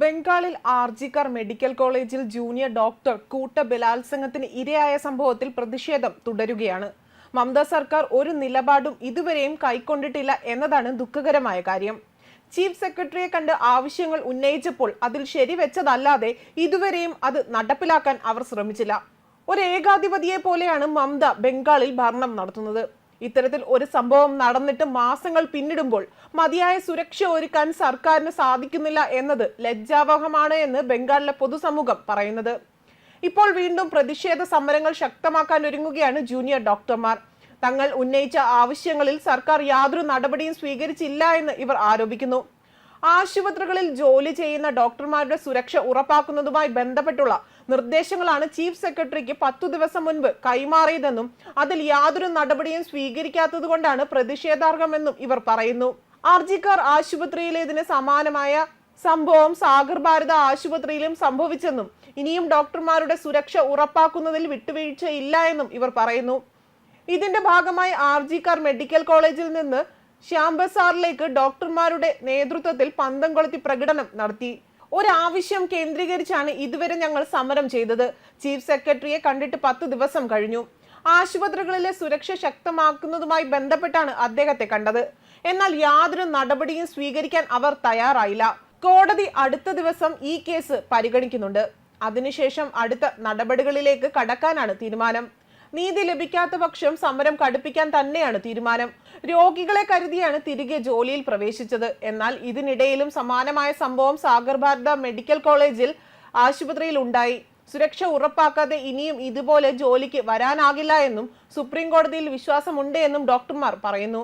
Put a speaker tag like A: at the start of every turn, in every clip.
A: ബംഗാളിൽ ആർജിക്കാർ മെഡിക്കൽ കോളേജിൽ junior doctor കൂട്ട ബലാത്സംഗത്തിന് ഇരയായ സംഭവത്തിൽ പ്രതിഷേധം തുടരുകയാണ്. മമത സർക്കാർ ഒരു നിലപാടും ഇതുവരെയും കൈക്കൊണ്ടിട്ടില്ല എന്നതാണ് ദുഃഖകരമായ കാര്യം. ചീഫ് സെക്രട്ടറിയെ കണ്ട് ആവശ്യങ്ങൾ ഉന്നയിച്ചപ്പോൾ അതിൽ ശരിവെച്ചതല്ലാതെ ഇതുവരെയും അത് നടപ്പിലാക്കാൻ അവർ ശ്രമിച്ചില്ല. ഒരു ഏകാധിപതിയെ പോലെയാണ് മമത ബംഗാളിൽ ഭരണം നടത്തുന്നത്. ഇത്തരത്തിൽ ഒരു സംഭവം നടന്നിട്ട് മാസങ്ങൾ പിന്നിടുമ്പോൾ മതിയായ സുരക്ഷ ഒരുക്കാൻ സർക്കാരിന് സാധിക്കുന്നില്ല എന്നത് ലജ്ജാവഹമാണ് എന്ന് ബംഗാളിലെ പൊതുസമൂഹം പറയുന്നത്. ഇപ്പോൾ വീണ്ടും പ്രതിഷേധ സമരങ്ങൾ ശക്തമാക്കാൻ ഒരുങ്ങുകയാണ് ജൂനിയർ ഡോക്ടർമാർ. തങ്ങൾ ഉന്നയിച്ച ആവശ്യങ്ങളിൽ സർക്കാർ യാതൊരു നടപടിയും സ്വീകരിച്ചില്ല എന്ന് ഇവർ ആരോപിക്കുന്നു. ആശുപത്രികളിൽ ജോലി ചെയ്യുന്ന ഡോക്ടർമാരുടെ സുരക്ഷ ഉറപ്പാക്കുന്നതുമായി ബന്ധപ്പെട്ടുള്ള നിർദ്ദേശങ്ങളാണ് ചീഫ് സെക്രട്ടറിക്ക് പത്തു ദിവസം മുൻപ് കൈമാറിയതെന്നും അതിൽ യാതൊരു നടപടിയും സ്വീകരിക്കാത്തതുകൊണ്ടാണ് പ്രതിഷേധാർഹമെന്നും ഇവർ പറയുന്നു. ആർജിക്കാർ ആശുപത്രിയിലേതിന് സമാനമായ സംഭവം സാഗർ ഭാരത ആശുപത്രിയിലും സംഭവിച്ചെന്നും ഇനിയും ഡോക്ടർമാരുടെ സുരക്ഷ ഉറപ്പാക്കുന്നതിൽ വിട്ടുവീഴ്ചയില്ല എന്നും ഇവർ പറയുന്നു. ഇതിന്റെ ഭാഗമായി ആർജിക്കാർ മെഡിക്കൽ കോളേജിൽ നിന്ന് ശ്യാംബസാറിലേക്ക് ഡോക്ടർമാരുടെ നേതൃത്വത്തിൽ പന്തം കൊളുത്തി പ്രകടനം നടത്തി. ഒരാവശ്യം കേന്ദ്രീകരിച്ചാണ് ഇതുവരെ ഞങ്ങൾ സമരം ചെയ്തത്. ചീഫ് സെക്രട്ടറിയെ കണ്ടിട്ട് പത്ത് ദിവസം കഴിഞ്ഞു. ആശുപത്രികളിലെ സുരക്ഷ ശക്തമാക്കുന്നതുമായി ബന്ധപ്പെട്ടാണ് അദ്ദേഹത്തെ കണ്ടത്. എന്നാൽ യാതൊരു നടപടിയും സ്വീകരിക്കാൻ അവർ തയ്യാറായില്ല. കോടതി അടുത്ത ദിവസം ഈ കേസ് പരിഗണിക്കുന്നുണ്ട്. അതിനുശേഷം അടുത്ത നടപടികളിലേക്ക് കടക്കാനാണ് തീരുമാനം. നീതി ലഭിക്കാത്ത പക്ഷം സമരം കടുപ്പിക്കാൻ തന്നെയാണ് തീരുമാനം. രോഗികളെ കരുതിയാണ് തിരികെ ജോലിയിൽ പ്രവേശിച്ചത്. എന്നാൽ ഇതിനിടയിലും സമാനമായ സംഭവം സാഗർ ഭാരത മെഡിക്കൽ കോളേജിൽ ആശുപത്രിയിൽ ഉണ്ടായി. സുരക്ഷ ഉറപ്പാക്കാതെ ഇനിയും ഇതുപോലെ ജോലിക്ക് വരാനാകില്ല എന്നും സുപ്രീം കോടതിയിൽ വിശ്വാസമുണ്ട് എന്നും ഡോക്ടർമാർ പറയുന്നു.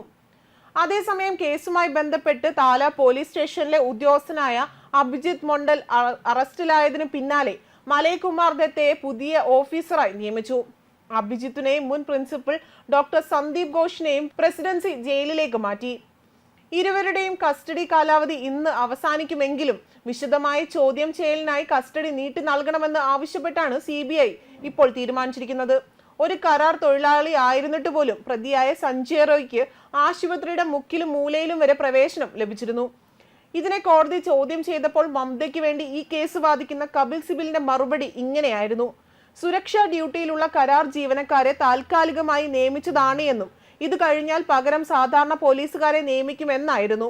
A: അതേസമയം കേസുമായി ബന്ധപ്പെട്ട് താല പോലീസ് സ്റ്റേഷനിലെ ഉദ്യോഗസ്ഥനായ അഭിജിത് മൊണ്ടൽ അറസ്റ്റിലായതിനു പിന്നാലെ മലയകുമാർ ദത്തയെ പുതിയ ഓഫീസറായി നിയമിച്ചു. അഭിജിത്തിനെയും മുൻ പ്രിൻസിപ്പൽ ഡോക്ടർ സന്ദീപ് ഘോഷിനെയും പ്രസിഡൻസി ജയിലിലേക്ക് മാറ്റി. ഇരുവരുടെയും കസ്റ്റഡി കാലാവധി ഇന്ന് അവസാനിക്കുമെങ്കിലും വിശദമായ ചോദ്യം ചെയ്യലിനായി കസ്റ്റഡി നീട്ടി നൽകണമെന്ന് ആവശ്യപ്പെട്ടാണ് സി ഇപ്പോൾ തീരുമാനിച്ചിരിക്കുന്നത്. ഒരു കരാർ തൊഴിലാളി ആയിരുന്നിട്ട് പോലും പ്രതിയായ സഞ്ജയ് റോയ്ക്ക് ആശുപത്രിയുടെ മുക്കിലും മൂലയിലും വരെ പ്രവേശനം ലഭിച്ചിരുന്നു. ഇതിനെ കോടതി ചോദ്യം ചെയ്തപ്പോൾ മമതയ്ക്ക് വേണ്ടി ഈ കേസ് വാദിക്കുന്ന കപിൽ സിബിലിന്റെ മറുപടി ഇങ്ങനെയായിരുന്നു. സുരക്ഷാ ഡ്യൂട്ടിയിലുള്ള കരാർ ജീവനക്കാരെ താൽക്കാലികമായി നിയമിച്ചതാണ് എന്നും ഇത് കഴിഞ്ഞാൽ പകരം സാധാരണ പോലീസുകാരെ നിയമിക്കുമെന്നായിരുന്നു.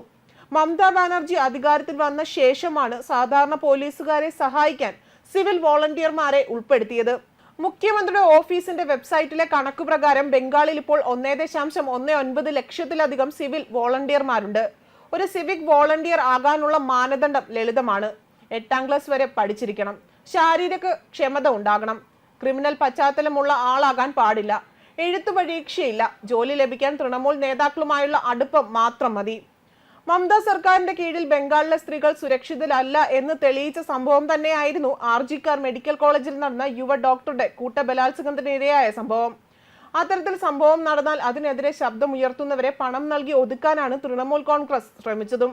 A: മമതാ ബാനർജി അധികാരത്തിൽ വന്ന ശേഷമാണ് സാധാരണ പോലീസുകാരെ സഹായിക്കാൻ സിവിൽ വോളണ്ടിയർമാരെ ഉൾപ്പെടുത്തിയത്. മുഖ്യമന്ത്രിയുടെ ഓഫീസിന്റെ വെബ്സൈറ്റിലെ കണക്കുപ്രകാരം ബംഗാളിൽ ഇപ്പോൾ ഒന്നേ ദശാംശം ഒന്ന് ഒൻപത് ലക്ഷത്തിലധികം സിവിൽ വോളണ്ടിയർമാരുണ്ട്. ഒരു സിവിക് വോളണ്ടിയർ ആകാനുള്ള മാനദണ്ഡം ലളിതമാണ്. എട്ടാം ക്ലാസ് വരെ പഠിച്ചിരിക്കണം. ശാരീരിക ക്ഷമത ഉണ്ടാകണം. ക്രിമിനൽ പശ്ചാത്തലമുള്ള ആളാകാൻ പാടില്ല. എഴുത്തു പരീക്ഷയില്ല ജോലി ലഭിക്കാൻ തൃണമൂൽ നേതാക്കളുമായുള്ള അടുപ്പം മാത്രം മതി. മമത സർക്കാരിന്റെ കീഴിൽ ബംഗാളിലെ സ്ത്രീകൾ സുരക്ഷിതരല്ല എന്ന് തെളിയിച്ച സംഭവം തന്നെയായിരുന്നു ആർജിക്കാർ മെഡിക്കൽ കോളേജിൽ നടന്ന യുവ ഡോക്ടറുടെ കൂട്ടബലാത്സംഗത്തിനിരയായ സംഭവം. അത്തരത്തിൽ സംഭവം നടന്നാൽ അതിനെതിരെ ശബ്ദമുയർത്തുന്നവരെ പണം നൽകി ഒതുക്കാനാണ് തൃണമൂൽ കോൺഗ്രസ് ശ്രമിച്ചതും.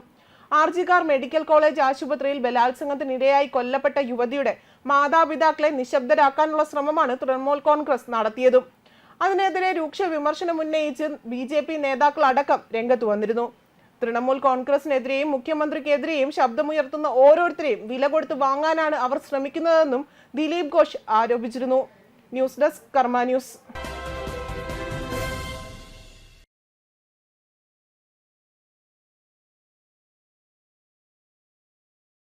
A: ആർജിക്കാർ മെഡിക്കൽ കോളേജ് ആശുപത്രിയിൽ ബലാത്സംഗത്തിനിരയായി കൊല്ലപ്പെട്ട യുവതിയുടെ മാതാപിതാക്കളെ നിശബ്ദരാക്കാനുള്ള ശ്രമമാണ് തൃണമൂൽ കോൺഗ്രസ് നടത്തിയതും. അതിനെതിരെ രൂക്ഷ വിമർശനം ഉന്നയിച്ച് ബി ജെ പി നേതാക്കൾ അടക്കം രംഗത്ത് വന്നിരുന്നു. തൃണമൂൽ കോൺഗ്രസിനെതിരെയും മുഖ്യമന്ത്രിക്കെതിരെയും ശബ്ദമുയർത്തുന്ന ഓരോരുത്തരെയും വില കൊടുത്ത് വാങ്ങാനാണ് അവർ ശ്രമിക്കുന്നതെന്നും ദിലീപ് ഘോഷ് ആരോപിച്ചിരുന്നു. News desk Karma news.